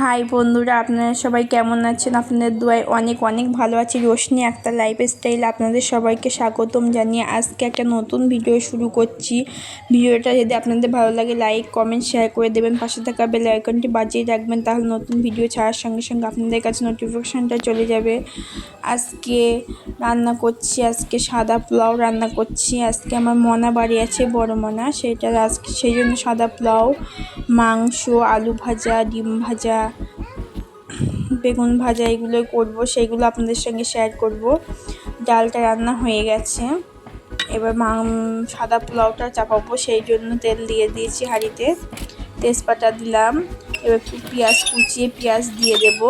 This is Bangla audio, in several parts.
হাই বন্ধুরা, আপনারা সবাই কেমন আছেন? আপনাদের দোয়ায় অনেক অনেক ভালো আছি। রোশনি একটা লাইফ স্টাইল আপনাদের সবাইকে স্বাগতম জানিয়ে আজকে একটা নতুন ভিডিও শুরু করছি। ভিডিওটা যদি আপনাদের ভালো লাগে লাইক কমেন্ট শেয়ার করে দেবেন। পাশে থাকা বেল আইকনটি বাজিয়ে রাখবেন, তাহলে নতুন ভিডিও ছাড়ার সঙ্গে সঙ্গে আপনাদের কাছে নোটিফিকেশানটা চলে যাবে। আজকে রান্না করছি, আজকে সাদা পোলাও রান্না করছি। আজকে আমার মনা বাড়ি আছে, বড় মনা। সেটা আজকে সেই জন্য সাদা পোলাও, মাংস, আলু ভাজা, ডিম ভাজা বেগুন ভাজা এগুলোই করব সেইগুলো আপনাদের সঙ্গে শেয়ার করব। ডালটা রান্না হয়ে গেছে। এবার মা, সাদা পোলাওটা চাপাবো, সেই জন্য তেল দিয়ে দিয়েছি হাঁড়িতে। তেজপাতা দিলাম। এবার একটু পেঁয়াজ কুচিয়ে পেঁয়াজ দিয়ে দেব।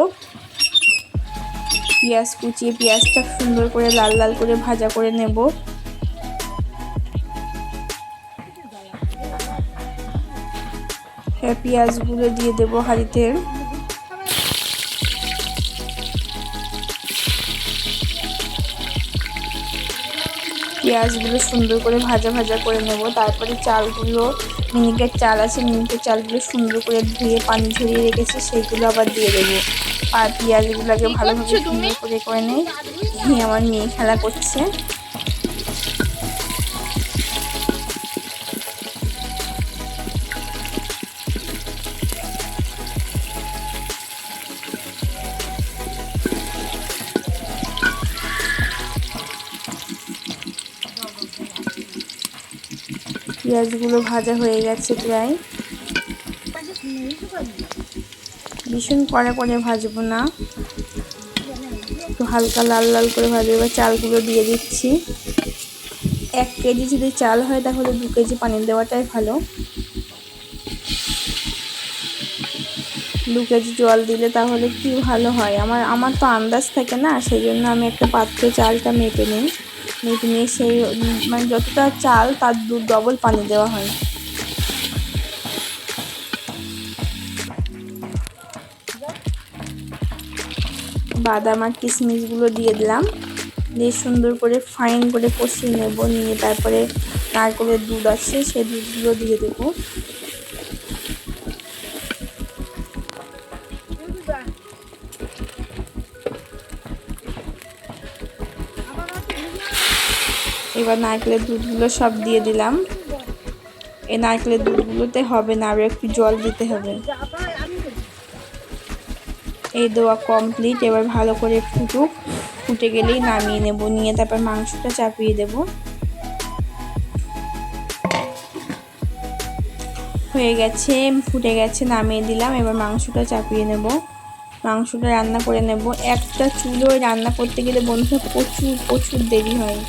পেঁয়াজ কুচিয়ে পেঁয়াজটা সুন্দর করে লাল লাল করে ভাজা করে নেব। পেঁয়াজগুলো দিয়ে দেবো হাঁড়িতে। পেঁয়াজগুলো সুন্দর করে ভাজা ভাজা করে নেব। তারপরে চালগুলো মিনিকের চাল আছে মিনিকের চালগুলো সুন্দর করে ধুয়ে পানি ঝরিয়ে রেখেছি সেইগুলো আবার দিয়ে দেবো। আর পেঁয়াজগুলোকে ভালোভাবে সুন্দর করে করে নেই আমার মেয়ে খেলা করছে। পেঁয়াজগুলো ভাজা হয়ে গেছে প্রায়। ভীষণ কড়া করে ভাজবো না। একটু হালকা লাল লাল করে ভাজবো। এবার চালগুলো দিয়ে দিচ্ছি। এক কেজি যদি চাল হয় তাহলে দু কেজি পানি দেওয়াটাই ভালো। দু কেজি জল দিলে তাহলে কি ভালো হয়? আমার আমার তো আন্দাজ থাকে না সেই জন্য আমি একটা পাত্রে চালটা মেপে নিই। নিয়ে সেই মানে যতটা চাল তার দু ডবল পানি দেওয়া হয়। বাদাম আর কিশমিশগুলো দিয়ে দিলাম। দিয়ে সুন্দর করে ফাইন করে কষিয়ে নেব। নিয়ে তারপরে নারকেলের দুধ আছে সেই দুধগুলো দিয়ে দেবো। এবার নারকেলের দুধগুলো সব দিয়ে দিলাম। এই নারকেলের দুধগুলোতে হবে না আরও একটু জল দিতে হবে। এই দেওয়া কমপ্লিট এবার ভালো করে ফুটুক। ফুটে গেলেই নামিয়ে নেব, নিয়ে তারপর মাংসটা চাপিয়ে দেব। হয়ে গেছে, ফুটে গেছে, নামিয়ে দিলাম। এবার মাংসটা চাপিয়ে নেব। মাংসটা রান্না করে নেব। একটা চুলোয় রান্না করতে গেলে বন্ধুরা প্রচুর প্রচুর দেরি হয়।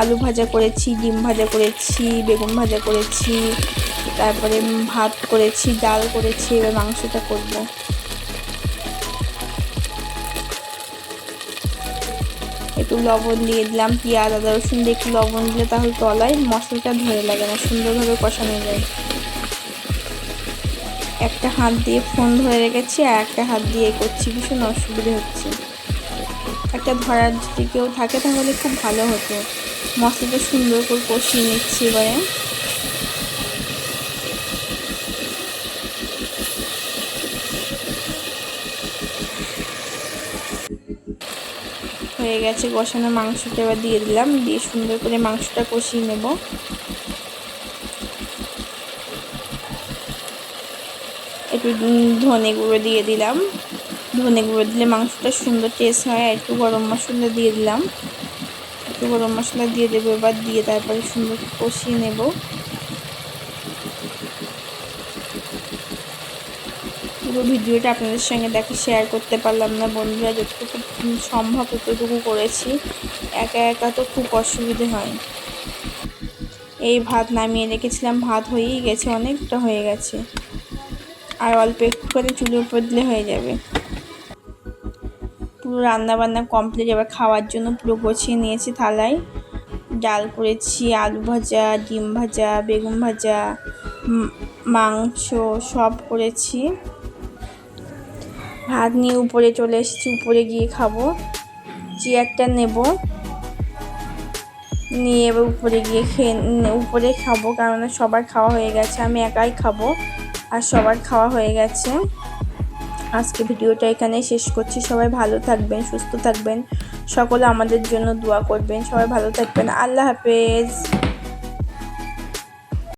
আলু ভাজা করেছি, ডিম ভাজা করেছি, বেগুন ভাজা করেছি, তারপরে ভাত করেছি, ডাল করেছি, এবার মাংসটা করব। একটু লবণ দিয়ে দিলাম, পেঁয়াজ, আদা, রসুন দিয়ে একটু লবণ দিলে তাহলে তলায় মশলাটা ধরে লাগে না, সুন্দরভাবে কষানো যায়। একটা হাত দিয়ে ফোন ধরে রেখেছি আর একটা হাত দিয়ে করছি, ভীষণ অসুবিধে হচ্ছে। একটা ধরার যদি কেউ থাকে তাহলে খুব ভালো হতো। মশলাটা সুন্দর করে কষিয়ে নিচ্ছি এবারে। হয়ে গেছে কষানো মাংসটা এবার দিয়ে দিলাম। দিয়ে সুন্দর করে মাংসটা কষিয়ে নেব। একটু ধনে গুঁড়ো দিয়ে দিলাম। ধনে গুঁড়ো দিলে মাংসটা সুন্দর টেস্ট হয়, আর একটু গরম মশলা দিয়ে দিলাম। একটু গরম মশলা দিয়ে দেবো, এবার দিয়ে তারপরে সুন্দর কষিয়ে নেব। পুরো ভিডিওটা আপনাদের সঙ্গে দেখে শেয়ার করতে পারলাম না বন্ধুরা, যতটুকু সম্ভব ততটুকু করেছি। একা একা তো খুব অসুবিধে হয়। এই ভাত নামিয়ে রেখেছিলাম, ভাত হয়েই গেছে, অনেকটা হয়ে গেছে। আর অল্প একটু করে চুলের উপর দিলে হয়ে যাবে। পুরো রান্না বান্না কমপ্লিট এবার খাওয়ার জন্য পুরো গোছিয়ে নিয়েছি থালায়। ডাল করেছি, আলু ভাজা, ডিম ভাজা, বেগুন ভাজা মাংস সব করেছি। ভাত নিয়ে উপরে চলে এসেছি, উপরে গিয়ে খাব। চেয়ারটা নেব। নিয়ে এবার উপরে গিয়ে খেয়ে উপরে খাব কারণ সবার খাওয়া হয়ে গেছে, আমি একাই খাব, আর সবার খাওয়া হয়ে গেছে। আজকে ভিডিওটা এখানে শেষ করছি। সবাই ভালো থাকবেন, সুস্থ থাকবেন। সকলে আমাদের জন্য দোয়া করবেন। সবাই ভালো থাকবেন। আল্লাহ হাফেজ।